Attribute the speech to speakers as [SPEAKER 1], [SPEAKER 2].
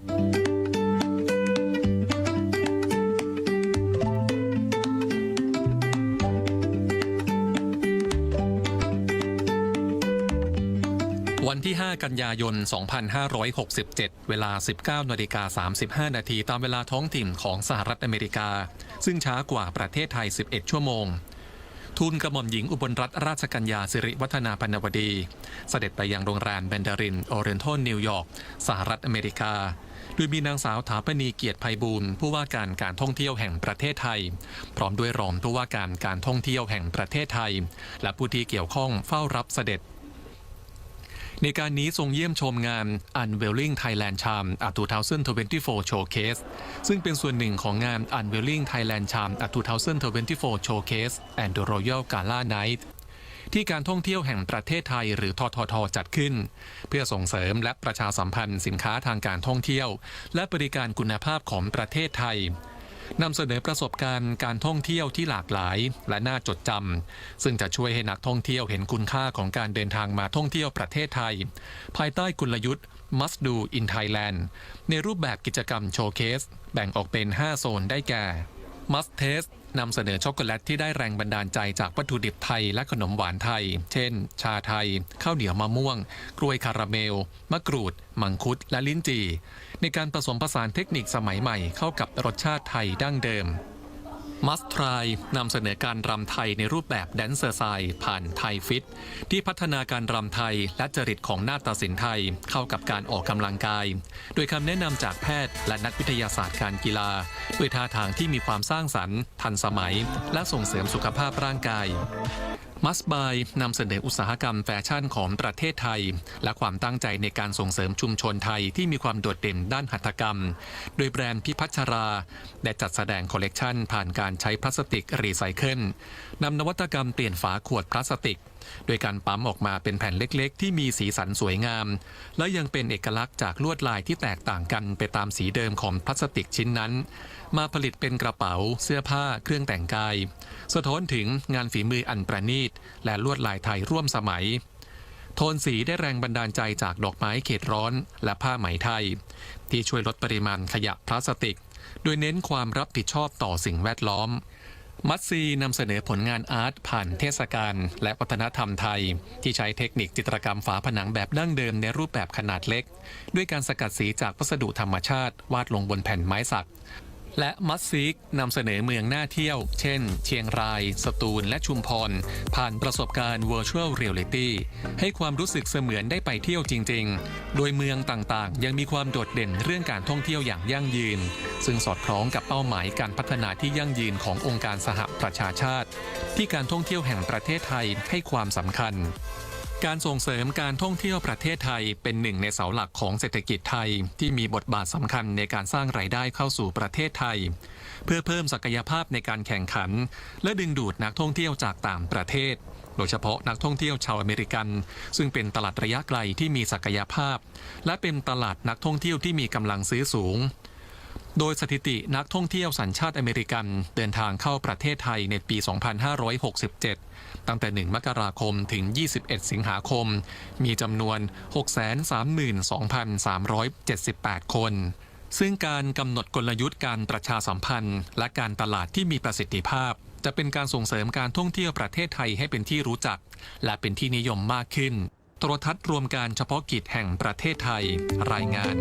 [SPEAKER 1] วันที่ 5 กันยายน 2567 เวลา 19นาฬิกา35 นาทีตามเวลาท้องถิ่นของสหรัฐอเมริกา ซึ่งช้ากว่าประเทศไทย 11 ชั่วโมง ทูลกระหม่อมหญิงอุบลรัตนราชกัญญาสิริวัฒนาพันวดี เสด็จไปยังโรงแรมแบนดารินออเรนทอลนิวยอร์กสหรัฐอเมริกา โดยมีนางสาวถาปณีเกียรติภัยบูลผู้ว่าการการท่องเที่ยวแห่งประเทศไทย พร้อมด้วยรองผู้ว่าการการท่องเที่ยวแห่งประเทศไทย และผู้ที่เกี่ยวข้องเฝ้ารับเสด็จ ในการนี้ทรงเยี่ยมชมงาน Unveiling Thailand Charm at 2024 Showcase ซึ่งเป็นส่วนหนึ่งของงาน Unveiling Thailand Charm at 2024 Showcase and the Royal Gala Night ที่การท่องเที่ยวแห่งประเทศไทยหรือททท จัดขึ้น เพื่อส่งเสริมและประชาสัมพันธ์สินค้าทางการท่องเที่ยว และบริการคุณภาพของประเทศไทย นำเสนอประสบการณ์การท่องเที่ยวที่หลากหลาย และน่าจดจำซึ่งจะช่วยให้นักท่องเที่ยวเห็นคุณค่าของการเดินทางมาท่องเที่ยวประเทศไทย ภายใต้กลยุทธ์ Must Do in Thailand ในรูปแบบกิจกรรมโชว์เคส แบ่งออกเป็น 5 โซนได้แก่ Must Taste นำเสนอช็อกโกแลตที่ได้แรงบันดาลใจจากวัตถุดิบไทยและขนมหวานไทย เช่น ชาไทย ข้าวเหนียวมะม่วง กล้วยคาราเมล มะกรูด มังคุด และลิ้นจี่ ในการผสมผสานเทคนิคสมัยใหม่เข้ากับรสชาติไทยดั้งเดิม มัสทรายนำเสนอการรำไทยในรูปแบบแดนเซอร์ไซผ่านไทยฟิต ที่พัฒนาการรำไทยและจริตของนาฏศิลป์ไทยเข้ากับการออกกำลังกาย โดยคำแนะนำจากแพทย์และนักวิทยาศาสตร์การกีฬา ด้วยท่าทางที่มีความสร้างสรรค์ ทันสมัย และส่งเสริมสุขภาพร่างกาย มัสบายนำเสนออุตสาหกรรมแฟชั่นของประเทศไทย และความตั้งใจในการส่งเสริมชุมชนไทยที่มีความโดดเด่นด้านหัตถกรรม โดยแบรนด์พิพัชรา ได้จัดแสดงคอลเลกชันผ่านการใช้พลาสติกรีไซเคิลนำนวัตกรรมเปลี่ยนฝาขวดพลาสติก โดยการปั๊มออกมาเป็นแผ่นเล็กๆ ที่มีสีสันสวยงาม และยังเป็นเอกลักษณ์จากลวดลายที่แตกต่างกันไปตามสีเดิมของพลาสติกชิ้นนั้น มาผลิตเป็นกระเป๋า เสื้อผ้า เครื่องแต่งกาย สะท้อนถึงงานฝีมืออันประณีต และลวดลายไทยร่วมสมัยโทนสีได้แรงบันดาลใจจากดอกไม้เขตร้อนและผ้าไหมไทย ที่ช่วยลดปริมาณขยะพลาสติก โดยเน้นความรับผิดชอบต่อสิ่งแวดล้อม มัตซีนำเสนอผลงานอาร์ตผ่านเทศกาลและวัฒนธรรมไทย ที่ใช้เทคนิคจิตรกรรมฝาผนังแบบดั้งเดิมในรูปแบบขนาดเล็ก ด้วยการสกัดสีจากวัสดุธรรมชาติวาดลงบนแผ่นไม้สัก และมัสซีกนำเสนอเมืองน่าเที่ยว เช่น เชียงราย สตูล และชุมพร ผ่านประสบการณ์ Virtual Reality ให้ความรู้สึกเสมือนได้ไปเที่ยวจริง ๆ โดยเมืองต่างๆ ยังมีความโดดเด่นเรื่องการท่องเที่ยวอย่างยั่งยืน ซึ่งสอดคล้องกับเป้าหมายการพัฒนาที่ยั่งยืนขององค์การสหประชาชาติ ที่การท่องเที่ยวแห่งประเทศไทยให้ความสำคัญ การส่งเสริมการท่องเที่ยวประเทศไทยเป็นหนึ่งในเสาหลักของเศรษฐกิจไทย ที่มีบทบาทสำคัญในการสร้างรายได้เข้าสู่ประเทศไทย เพื่อเพิ่มศักยภาพในการแข่งขัน และดึงดูดนักท่องเที่ยวจากต่างประเทศ โดยเฉพาะนักท่องเที่ยวชาวอเมริกัน ซึ่งเป็นตลาดระยะไกลที่มีศักยภาพ และเป็นตลาดนักท่องเที่ยวที่มีกำลังซื้อสูง โดยสถิตินักท่องเที่ยวสัญชาติอเมริกัน เดินทางเข้าประเทศไทยในปี 2567 ตั้งแต่ 1 มกราคมถึง 21 สิงหาคม มีจำนวน 632,378 คน ซึ่งการกำหนดกลยุทธ์การประชาสัมพันธ์ และการตลาดที่มีประสิทธิภาพ จะเป็นการส่งเสริมการท่องเที่ยวประเทศไทยให้เป็นที่รู้จัก และเป็นที่นิยมมากขึ้น โทรทัศน์รวมการเฉพาะกิจแห่งประเทศไทย รายงาน